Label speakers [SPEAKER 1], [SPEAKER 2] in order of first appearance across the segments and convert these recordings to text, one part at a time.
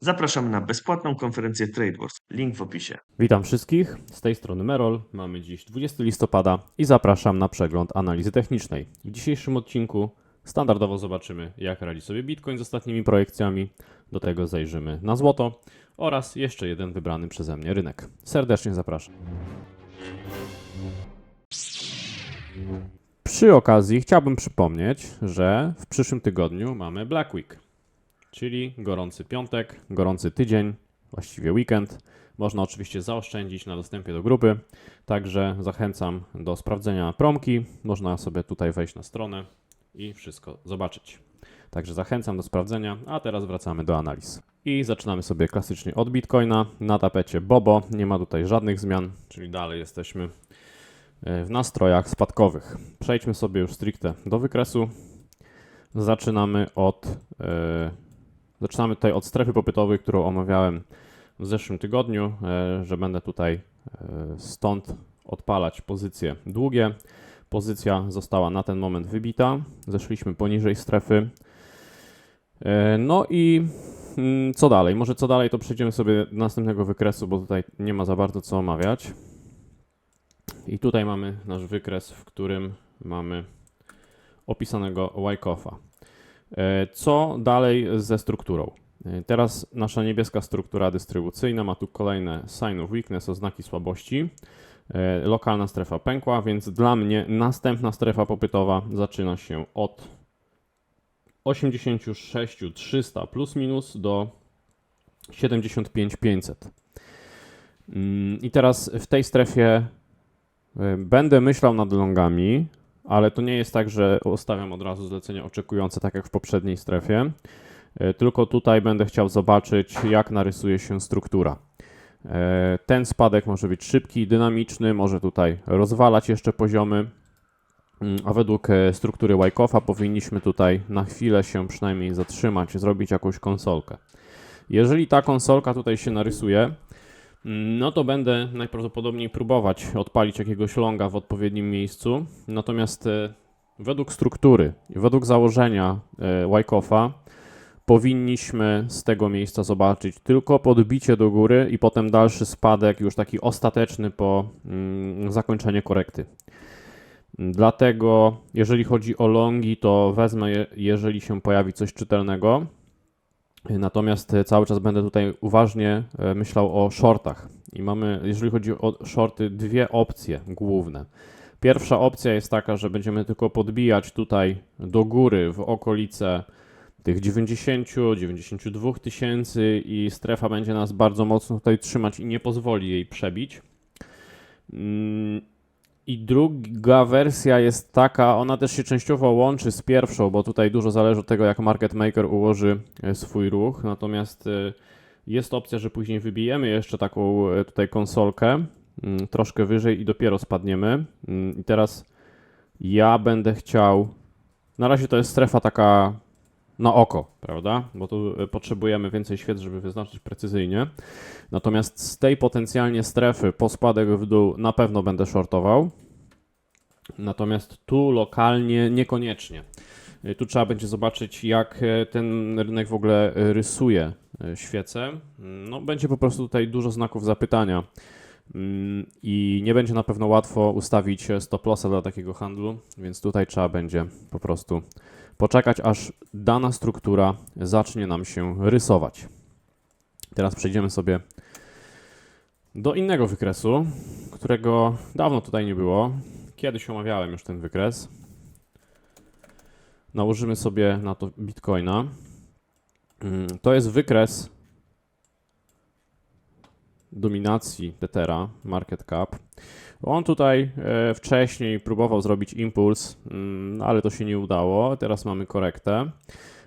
[SPEAKER 1] Zapraszam na bezpłatną konferencję TradeWars. Link w opisie.
[SPEAKER 2] Witam wszystkich, z tej strony Merol. Mamy dziś 20 listopada i zapraszam na przegląd analizy technicznej. W dzisiejszym odcinku standardowo zobaczymy, jak radzi sobie Bitcoin z ostatnimi projekcjami. Do tego zajrzymy na złoto oraz jeszcze jeden wybrany przeze mnie rynek. Serdecznie zapraszam. Przy okazji chciałbym przypomnieć, że w przyszłym tygodniu mamy Black Week, czyli gorący piątek, gorący tydzień, właściwie weekend. Można oczywiście zaoszczędzić na dostępie do grupy, także zachęcam do sprawdzenia promki. Można sobie tutaj wejść na stronę i wszystko zobaczyć. Także zachęcam do sprawdzenia, a teraz wracamy do analiz. I zaczynamy sobie klasycznie od Bitcoina. Na tapecie Bobo, nie ma tutaj żadnych zmian, czyli dalej jesteśmy e, w nastrojach spadkowych. Przejdźmy sobie już stricte do wykresu. Zaczynamy od, e, zaczynamy tutaj od strefy popytowej, którą omawiałem w zeszłym tygodniu, e, że będę tutaj e, stąd odpalać pozycje długie. Pozycja została na ten moment wybita. Zeszliśmy poniżej strefy. E, No i mm, co dalej? Może co dalej, to przejdziemy sobie do następnego wykresu, bo tutaj nie ma za bardzo co omawiać. I tutaj mamy nasz wykres, w którym mamy opisanego Wyckofa. E, Co dalej ze strukturą? E, Teraz nasza niebieska struktura dystrybucyjna ma tu kolejne sign of weakness, oznaki słabości. E, Lokalna strefa pękła, więc dla mnie następna strefa popytowa zaczyna się od 86 300 plus minus do 75 500. Mm, I teraz w tej strefie będę myślał nad longami, ale to nie jest tak, że ustawiam od razu zlecenia oczekujące, tak jak w poprzedniej strefie. E, Tylko tutaj będę chciał zobaczyć, jak narysuje się struktura. E, Ten spadek może być szybki, dynamiczny, może tutaj rozwalać jeszcze poziomy, Mm, a według e, struktury Wyckofa powinniśmy tutaj na chwilę się przynajmniej zatrzymać, zrobić jakąś konsolkę. Jeżeli ta konsolka tutaj się narysuje, no to będę najprawdopodobniej próbować odpalić jakiegoś longa w odpowiednim miejscu. Natomiast e, według struktury według założenia e, Wyckofa powinniśmy z tego miejsca zobaczyć tylko podbicie do góry i potem dalszy spadek, już taki ostateczny po mm, zakończeniu korekty. Dlatego, jeżeli chodzi o longi, to wezmę, je, jeżeli się pojawi coś czytelnego. Natomiast e, cały czas będę tutaj uważnie e, myślał o shortach. I mamy, jeżeli chodzi o shorty, dwie opcje główne. Pierwsza opcja jest taka, że będziemy tylko podbijać tutaj do góry w okolice tych 90-92 tysięcy i strefa będzie nas bardzo mocno tutaj trzymać i nie pozwoli jej przebić. Mm, I druga wersja jest taka, ona też się częściowo łączy z pierwszą, bo tutaj dużo zależy od tego, jak market maker ułoży e, swój ruch. Natomiast e, jest opcja, że później wybijemy jeszcze taką e, tutaj konsolkę mm, troszkę wyżej i dopiero spadniemy. Mm, I teraz ja będę chciał. Na razie to jest strefa taka na oko, prawda? Bo tu e, potrzebujemy więcej świec, żeby wyznaczyć precyzyjnie. Natomiast z tej potencjalnie strefy po spadek w dół na pewno będę shortował. Natomiast tu lokalnie niekoniecznie. Y, Tu trzeba będzie zobaczyć, jak e, ten rynek w ogóle e, rysuje e, świece. No, będzie po prostu tutaj dużo znaków zapytania. Mm, I nie będzie na pewno łatwo ustawić stop lossa dla takiego handlu, więc tutaj trzeba będzie po prostu poczekać, aż dana struktura zacznie nam się rysować. Teraz przejdziemy sobie do innego wykresu, którego dawno tutaj nie było. Kiedyś omawiałem już ten wykres. Nałożymy sobie na to Bitcoina. Mm, To jest wykres dominacji Tethera, market cap. On tutaj e, wcześniej próbował zrobić impuls, mm, ale to się nie udało. Teraz mamy korektę.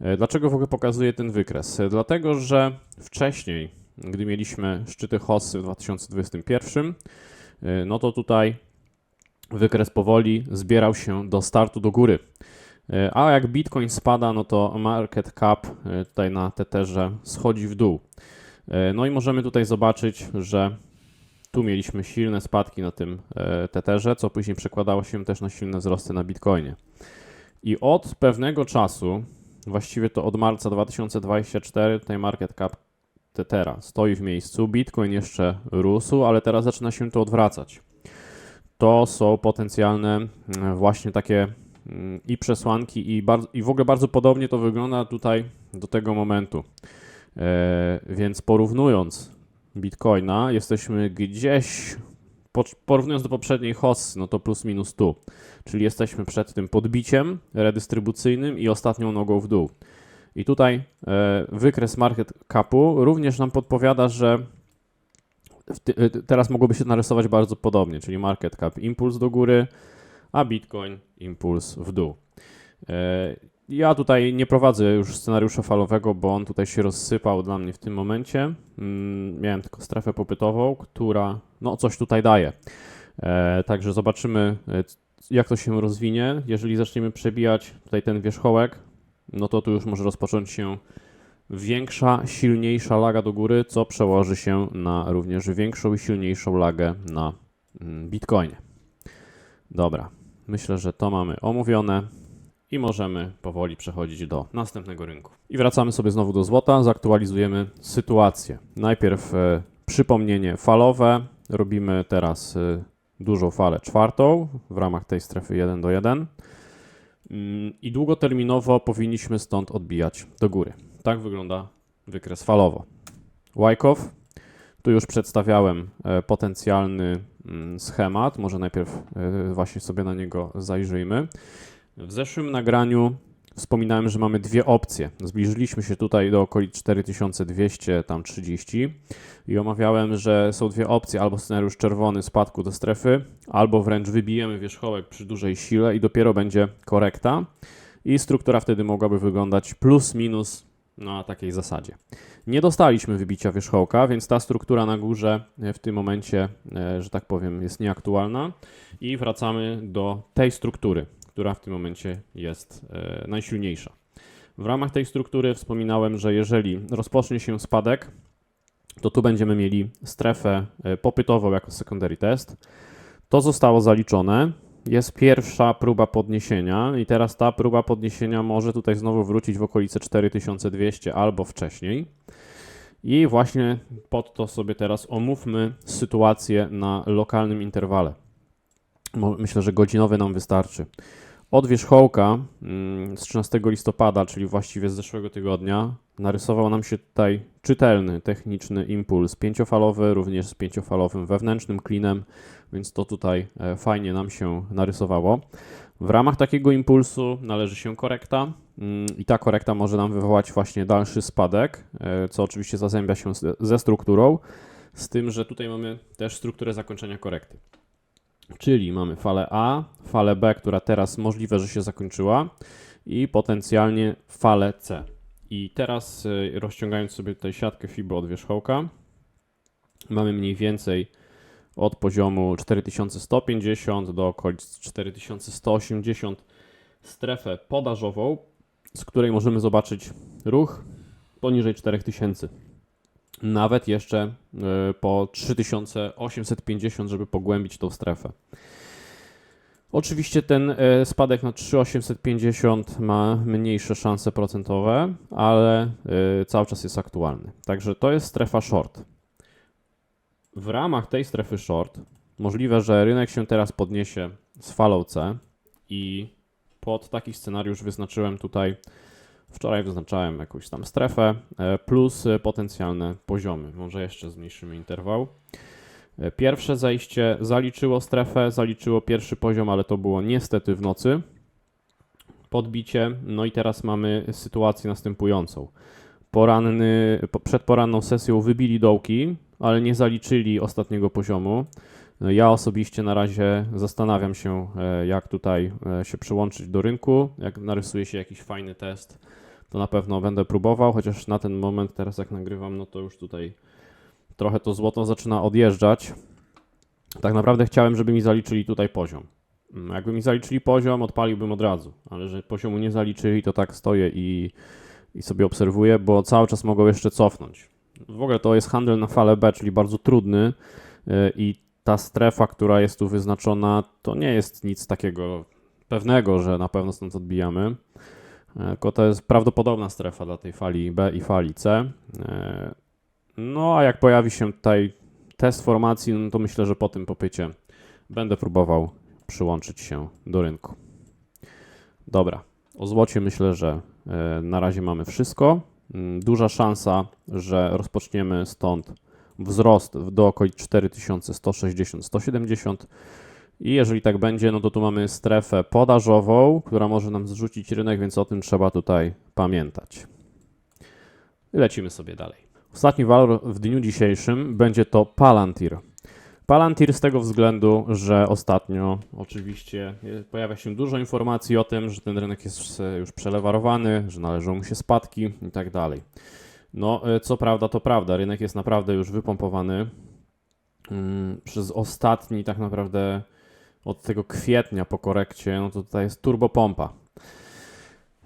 [SPEAKER 2] E, Dlaczego w ogóle pokazuję ten wykres? E, Dlatego, że wcześniej, gdy mieliśmy szczyty hossy w 2021, e, no to tutaj wykres powoli zbierał się do startu do góry. A jak Bitcoin spada, no to market cap tutaj na Tetherze schodzi w dół. E, No i możemy tutaj zobaczyć, że tu mieliśmy silne spadki na tym e, Tetherze, co później przekładało się też na silne wzrosty na Bitcoinie. I od pewnego czasu, właściwie to od marca 2024, tutaj market cap Tetera stoi w miejscu, Bitcoin jeszcze rósł, ale teraz zaczyna się to odwracać. To są potencjalne mm, właśnie takie mm, i przesłanki, i, bardzo, i w ogóle bardzo podobnie to wygląda tutaj do tego momentu. E, więc porównując Bitcoina, jesteśmy gdzieś, po, porównując do poprzedniej hossy, no to plus minus tu. Czyli jesteśmy przed tym podbiciem redystrybucyjnym i ostatnią nogą w dół. I tutaj e, wykres market capu również nam podpowiada, że e, teraz mogłoby się narysować bardzo podobnie, czyli market cap impuls do góry, a Bitcoin impuls w dół. Ja tutaj nie prowadzę już scenariusza falowego, bo on tutaj się rozsypał dla mnie w tym momencie. Mm, Miałem tylko strefę popytową, która no coś tutaj daje. E, Także zobaczymy, e, jak to się rozwinie. Jeżeli zaczniemy przebijać tutaj ten wierzchołek, no to tu już może rozpocząć się większa, silniejsza laga do góry, co przełoży się na również większą i silniejszą lagę na mm, Bitcoinie. Dobra, myślę, że to mamy omówione i możemy powoli przechodzić do następnego rynku. I wracamy sobie znowu do złota, zaktualizujemy sytuację. Najpierw e, przypomnienie falowe. Robimy teraz e, dużą falę czwartą w ramach tej strefy 1 do 1. Mm, I długoterminowo powinniśmy stąd odbijać do góry. Tak wygląda wykres falowo. Wyckoff. Tu już przedstawiałem e, potencjalny mm, schemat. Może najpierw właśnie sobie na niego zajrzyjmy. W zeszłym nagraniu wspominałem, że mamy dwie opcje. Zbliżyliśmy się tutaj do okolic 4200, tam 30 i omawiałem, że są dwie opcje, albo scenariusz czerwony spadku do strefy, albo wręcz wybijemy wierzchołek przy dużej sile i dopiero będzie korekta i struktura wtedy mogłaby wyglądać plus minus na takiej zasadzie. Nie dostaliśmy wybicia wierzchołka, więc ta struktura na górze e, w tym momencie, e, że tak powiem, jest nieaktualna i wracamy do tej struktury, która w tym momencie jest e, najsilniejsza. W ramach tej struktury wspominałem, że jeżeli rozpocznie się spadek, to tu będziemy mieli strefę e, popytową jako secondary test. To zostało zaliczone. Jest pierwsza próba podniesienia i teraz ta próba podniesienia może tutaj znowu wrócić w okolice 4200 albo wcześniej. I właśnie pod to sobie teraz omówmy sytuację na lokalnym interwale. Myślę, że godzinowy nam wystarczy. Od wierzchołka mm, z 13 listopada, czyli właściwie z zeszłego tygodnia, narysował nam się tutaj czytelny, techniczny impuls pięciofalowy, również z pięciofalowym wewnętrznym klinem, więc to tutaj e, fajnie nam się narysowało. W ramach takiego impulsu należy się korekta mm, i ta korekta może nam wywołać właśnie dalszy spadek, e, co oczywiście zazębia się ze strukturą, z tym, że tutaj mamy też strukturę zakończenia korekty. Czyli mamy falę A, falę B, która teraz możliwe, że się zakończyła i potencjalnie falę C. I teraz y, rozciągając sobie tutaj siatkę FIBO od wierzchołka, mamy mniej więcej od poziomu 4150 do okolic 4180 strefę podażową, z której możemy zobaczyć ruch poniżej 4000. Nawet jeszcze y, po 3850, żeby pogłębić tą strefę. Oczywiście ten e, spadek na 3850 ma mniejsze szanse procentowe, ale e, cały czas jest aktualny. Także to jest strefa short. W ramach tej strefy short możliwe, że rynek się teraz podniesie z falą C i pod taki scenariusz wyznaczyłem tutaj, wczoraj wyznaczałem jakąś tam strefę e, plus e, potencjalne poziomy. Może jeszcze zmniejszymy interwał. E, Pierwsze zejście zaliczyło strefę, zaliczyło pierwszy poziom, ale to było niestety w nocy. Podbicie, no i teraz mamy sytuację następującą. Poranny, po- przed poranną sesją wybili dołki, ale nie zaliczyli ostatniego poziomu. Ja osobiście na razie zastanawiam się, jak tutaj się przyłączyć do rynku. Jak narysuje się jakiś fajny test, to na pewno będę próbował, chociaż na ten moment, teraz jak nagrywam, no to już tutaj trochę to złoto zaczyna odjeżdżać. Tak naprawdę chciałem, żeby mi zaliczyli tutaj poziom. Mm, Jakby mi zaliczyli poziom, odpaliłbym od razu, ale że poziomu nie zaliczyli, to tak stoję i, i sobie obserwuję, bo cały czas mogą jeszcze cofnąć. W ogóle to jest handel na falę B, czyli bardzo trudny yy, i ta strefa, która jest tu wyznaczona, to nie jest nic takiego pewnego, że na pewno stąd odbijamy. Tylko to jest prawdopodobna strefa dla tej fali B i fali C. Yy, No a jak pojawi się tutaj test formacji, no to myślę, że po tym popycie będę próbował przyłączyć się do rynku. Dobra, o złocie myślę, że e, na razie mamy wszystko. Mm, Duża szansa, że rozpoczniemy stąd wzrost do okolic 4160-170. I jeżeli tak będzie, no to tu mamy strefę podażową, która może nam zrzucić rynek, więc o tym trzeba tutaj pamiętać. Lecimy sobie dalej. Ostatni walor w dniu dzisiejszym będzie to Palantir. Palantir z tego względu, że ostatnio oczywiście pojawia się dużo informacji o tym, że ten rynek jest już przelewarowany, że należą mu się spadki i tak dalej. No, e, co prawda, to prawda, rynek jest naprawdę już wypompowany mm, przez ostatni, tak naprawdę od tego kwietnia po korekcie, no to tutaj jest turbopompa.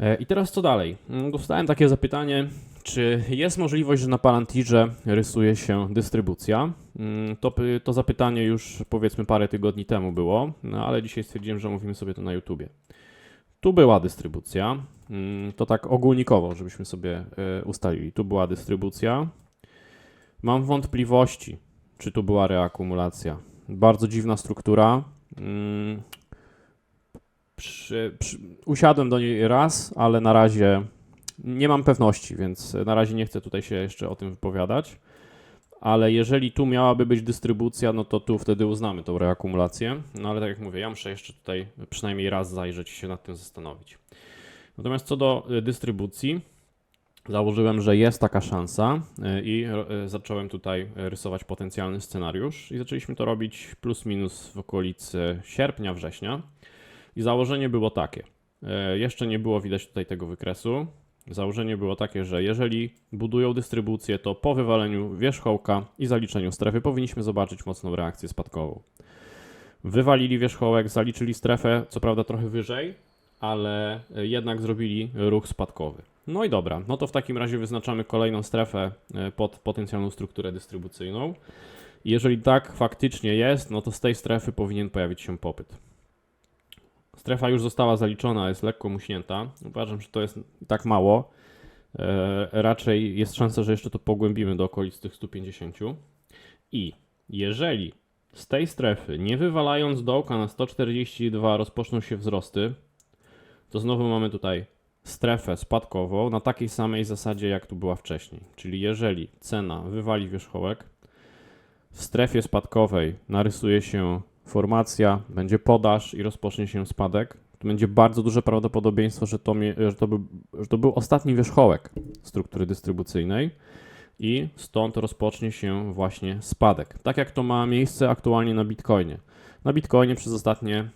[SPEAKER 2] E, I teraz co dalej? Mm, Dostałem takie zapytanie, czy jest możliwość, że na Palantirze rysuje się dystrybucja? Mm, To, to zapytanie już powiedzmy parę tygodni temu było, no ale dzisiaj stwierdziłem, że mówimy sobie to na YouTubie. Tu była dystrybucja, mm, to tak ogólnikowo, żebyśmy sobie e, ustalili. Tu była dystrybucja. Mam wątpliwości, czy tu była reakumulacja. Bardzo dziwna struktura. Mm, Przy, przy, usiadłem do niej raz, ale na razie nie mam pewności, więc na razie nie chcę tutaj się jeszcze o tym wypowiadać. Ale jeżeli tu miałaby być dystrybucja, no to tu wtedy uznamy tą reakumulację. No ale tak jak mówię, ja muszę jeszcze tutaj przynajmniej raz zajrzeć i się nad tym zastanowić. Natomiast co do y, dystrybucji, założyłem, że jest taka szansa y, i y, zacząłem tutaj rysować potencjalny scenariusz i zaczęliśmy to robić plus minus w okolicy sierpnia, września. I założenie było takie. E, Jeszcze nie było widać tutaj tego wykresu. Założenie było takie, że jeżeli budują dystrybucję, to po wywaleniu wierzchołka i zaliczeniu strefy powinniśmy zobaczyć mocną reakcję spadkową. Wywalili wierzchołek, zaliczyli strefę, co prawda trochę wyżej, ale e, jednak zrobili ruch spadkowy. No i dobra, no to w takim razie wyznaczamy kolejną strefę e, pod potencjalną strukturę dystrybucyjną. Jeżeli tak faktycznie jest, no to z tej strefy powinien pojawić się popyt. Strefa już została zaliczona, jest lekko muśnięta. Uważam, że to jest tak mało. E, raczej jest szansa, że jeszcze to pogłębimy do okolic tych 150. I jeżeli z tej strefy, nie wywalając dołka na 142, rozpoczną się wzrosty, to znowu mamy tutaj strefę spadkową na takiej samej zasadzie, jak tu była wcześniej. Czyli jeżeli cena wywali wierzchołek, w strefie spadkowej narysuje się formacja, będzie podaż i rozpocznie się spadek, to będzie bardzo duże prawdopodobieństwo, że to, że to, że to był ostatni wierzchołek struktury dystrybucyjnej i stąd rozpocznie się właśnie spadek. Tak jak to ma miejsce aktualnie na Bitcoinie. Na Bitcoinie przez ostatnie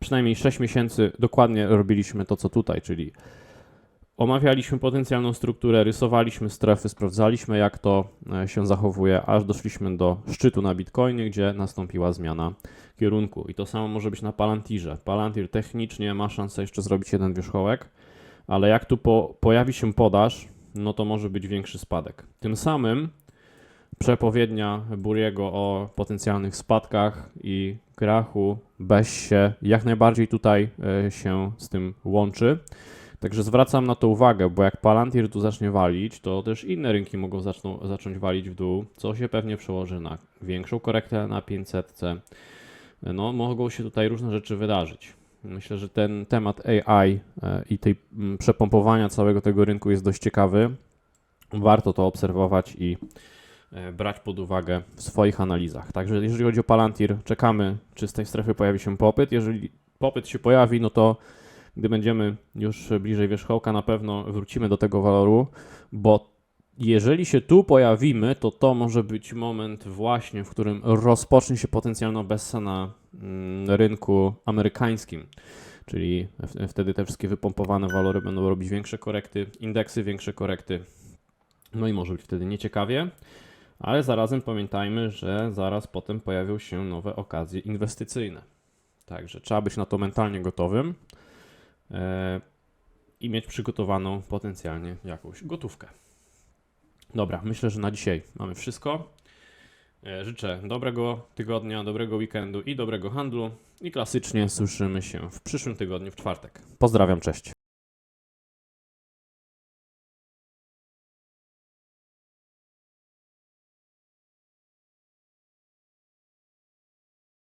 [SPEAKER 2] przynajmniej 6 miesięcy dokładnie robiliśmy to, co tutaj, czyli omawialiśmy potencjalną strukturę, rysowaliśmy strefy, sprawdzaliśmy, jak to e, się zachowuje, aż doszliśmy do szczytu na Bitcoinie, gdzie nastąpiła zmiana kierunku. I to samo może być na Palantirze. Palantir technicznie ma szansę jeszcze zrobić jeden wierzchołek, ale jak tu po, pojawi się podaż, no to może być większy spadek. Tym samym przepowiednia Buriego o potencjalnych spadkach i krachu bez się jak najbardziej tutaj e, się z tym łączy. Także zwracam na to uwagę, bo jak Palantir tu zacznie walić, to też inne rynki mogą zaczną, zacząć walić w dół, co się pewnie przełoży na większą korektę na 500. No, mogą się tutaj różne rzeczy wydarzyć. Myślę, że ten temat AI e, i tej przepompowania całego tego rynku jest dość ciekawy. Warto to obserwować i brać pod uwagę w swoich analizach. Także jeżeli chodzi o Palantir, czekamy, czy z tej strefy pojawi się popyt. Jeżeli popyt się pojawi, no to gdy będziemy już bliżej wierzchołka, na pewno wrócimy do tego waloru, bo jeżeli się tu pojawimy, to to może być moment właśnie, w którym rozpocznie się potencjalna obessa na mm, rynku amerykańskim. Czyli wtedy te wszystkie wypompowane walory będą robić większe korekty, indeksy większe korekty. No i może być wtedy nieciekawie, ale zarazem pamiętajmy, że zaraz potem pojawią się nowe okazje inwestycyjne. Także trzeba być na to mentalnie gotowym e, i mieć przygotowaną potencjalnie jakąś gotówkę. Dobra, myślę, że na dzisiaj mamy wszystko. E, Życzę dobrego tygodnia, dobrego weekendu i dobrego handlu. I klasycznie słyszymy się w przyszłym tygodniu w czwartek. Pozdrawiam, cześć.